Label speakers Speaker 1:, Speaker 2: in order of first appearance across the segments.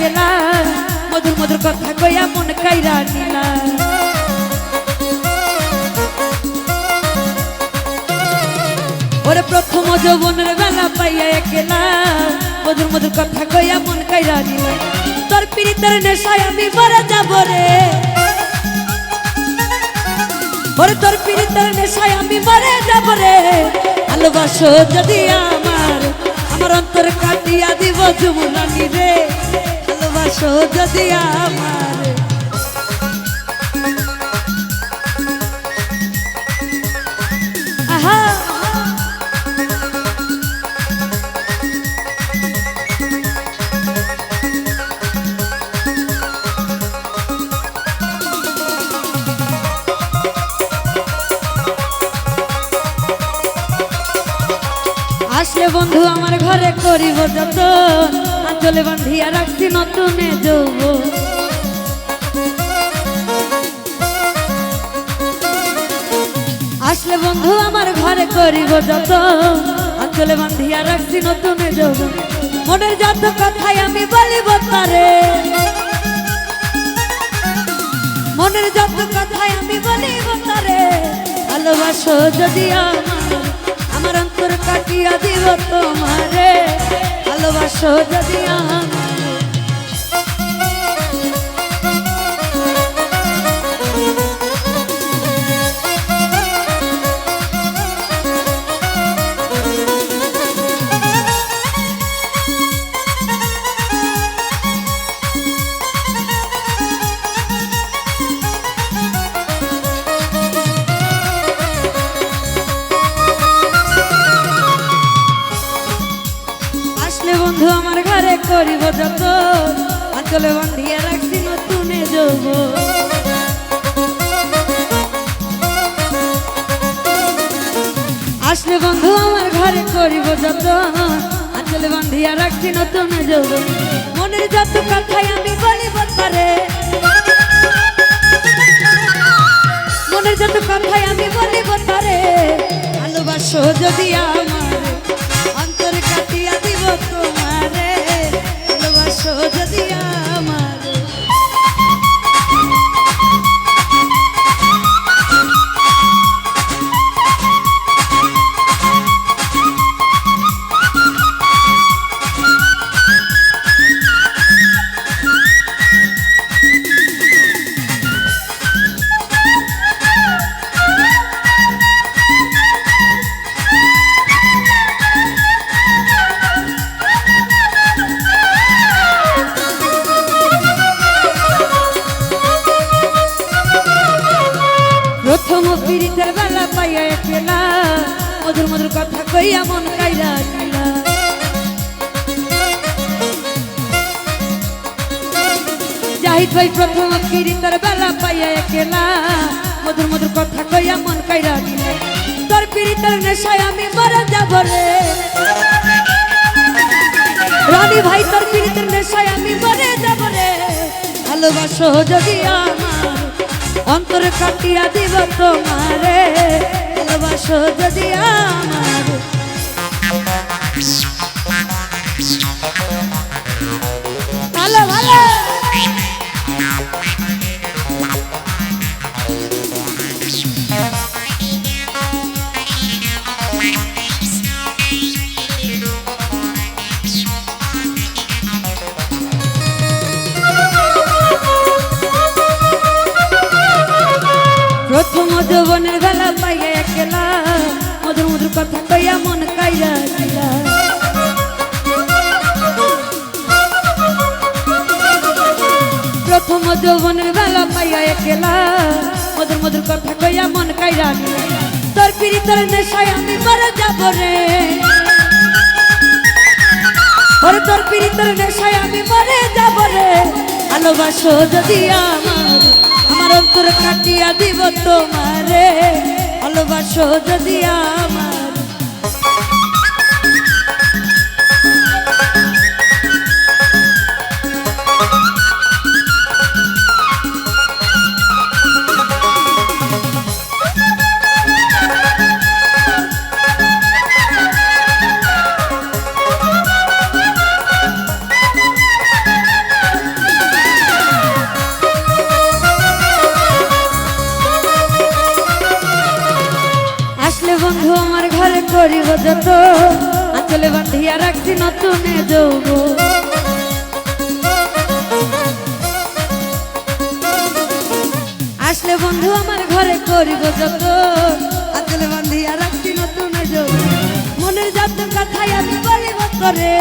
Speaker 1: একলা মধুর মধুর কথা কইয়া মন কাইরা নিলা। ওরে প্রথম যৌবনের বেলা পাইয়া একলা। মধুর মধুর কথা কইয়া মন কাইরা নিলা। তোর পীড়িতের নেশায় আমি মরে যাব রে। ওরে তোর পীড়িতের নেশায় আমি মরে যাব রে। ভালোবাসো যদি আমার আমার অন্তর কাটিয়া দিব যমুনানি রে ভালোবাসো যদি আমার আসলে বন্ধু আমার ঘরে করিব যত আঞ্চলে বান্ধিয়া রাখছি নতুনে যৌব আসলে বন্ধু, আমার ঘরে করিব যত। আঞ্চলে বান্ধিয়া রাখছি নতুনে যৌব মনের যত কথাই আমি বলিব তারে। মনের যত কথাই আমি বলিব তারে। ভালোবাসো যদি আমার আমার অন্তর কাটিয়া দিব তোমারে। ভালোবাসো যদি আমার আঞ্চলে বান্ধিয়া রাখছি নতুনে যৌব আসলে বন্ধু, আমার ঘরে করিব যত আঞ্চলে বান্ধিয়া রাখছি নতুনে যৌব মনের যত কথাই আমি বলিব তারে। মনের যত কথাই আমি বলিব তারে। ভালোবাসো যদি আমার, অন্তর কাটিয়া দিব তোমারে। কইয়া মন কাইরা দিলা। জাহিদ ভাই প্রথম বেলা পাইয়া একলা। মধুর মধুর কথা কইয়া মন কাইরা তোর পীড়িতের নেশায় আমি মরে যাব রে। রানী ভাই, তোর পীড়িতের নেশায় আমি মরে যাব রে। ভালোবাসো যদি আমার, অন্তরে কাটিয়া দিব তোমারে। ভালোবাসো যদি আমার পাইয়া একলা, মধুর মধুর কথা কইয়া মন কাইয়া দিলা। প্রথম যৌবনের বেলা পাইয়া একলা, মধুর মধুর কথা কইয়া মন কাইরা নিলা তোর পিড়ি তোর নেশায় আমি মরে যাব রে। ওরে তোর পিড়ি তোর নেশায় আমি মরে যাব রে। ভালোবাসো যদি আমার আমার অন্তর কাটিয়া দিব তোমারে। ভালোবাসো যদি আমার করিব যত, আঁচলে বাঁধিয়া রাখছি নতুনে যৌব আসলে বন্ধু, আমার ঘরে করিব যত, আঁচলে বাঁধিয়া রাখছি নতুনে যৌব মনের যত কথাই আমি বলিব করে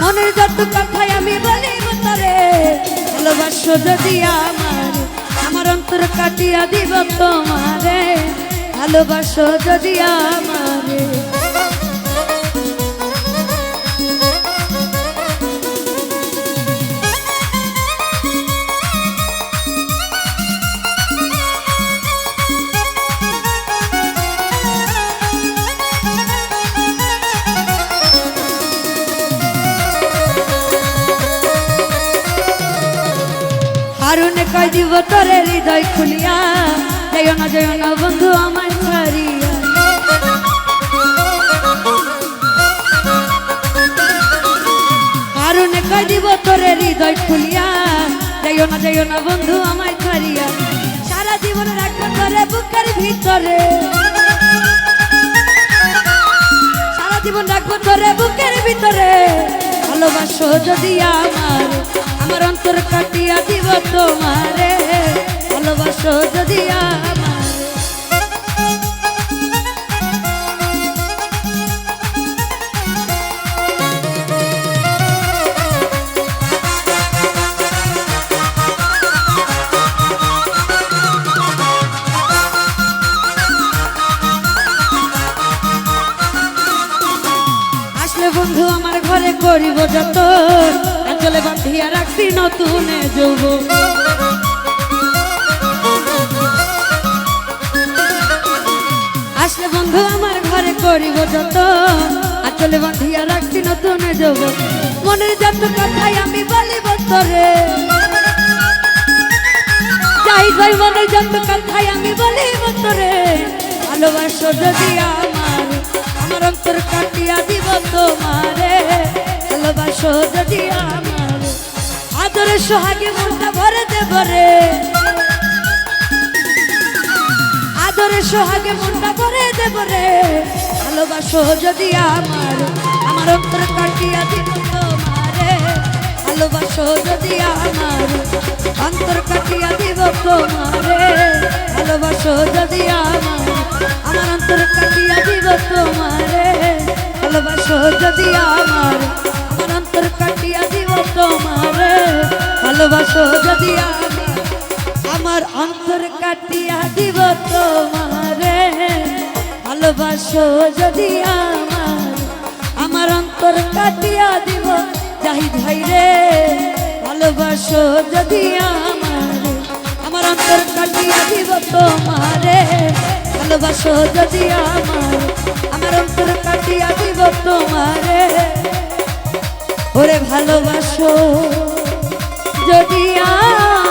Speaker 1: মনের যত কথাই আমি বলিব তোরে, ভালোবাসো যদি আমার আমার অন্তর কাটিয়া দিব তোমারে। ভালোবাসো যদি আমারে। কয় দিব তোরে হৃদয় খুলিয়া? যাইও না যাইও না বন্ধু আমার কয় দিব তোরে হৃদয় খুলিয়া যাইও না যাইও না বন্ধু আমায় ছাড়িয়া। সারা জীবন রাখব তোরে বুকের ভিতরে। সারা জীবন রাখব তোরে বুকের ভিতরে। ভালোবাসো যদি আমার আমার অন্তর কাটিয়া দিব তোমারে। ভালোবাসো যদি আমার করিব যত আঞ্চলে বাঁধিয়া রাখছি নতুনে যৌব আসলে বন্ধু, আমার ঘরে করিব যত আঞ্চলে বাঁধিয়া রাখছি নতুনে যৌব মনের যত কথাই আমি বলিব তোরে। যাই যাই মনের যত কথাই আমি বলিব তোরে। ভালোবাসো যদি আমার সোহাগে মনটা ভরে দেব রে আদরে সোহাগে মনটা ভরে দেব রে ভালোবাসো যদি আমার আমার অন্তর কাটিয়া দিব তোমারে ভালোবাসো যদি আমার, অন্তর কাটিয়া দিব তোমারে ভালোবাসো যদি আমার আমার অন্তর কাটিয়া দিব তোমারে ভালোবাসো যদি আমার আমার অন্তর কাটিয়া ভালোবাসো যদি আমার আমার অন্তর কাটিয়া দিব তোমারে, ভালোবাসো যদি আমার আমার অন্তর কাটিয়া দিব। জাহিদ ভাই রে, ভালোবাসো যদি আমার আমার অন্তর কাটিয়া দিব তোমারে, ভালোবাসো যদি আমার আমার অন্তর কাটিয়া দিব তোমারে। ওরে ভালোবাসো। যদি আমার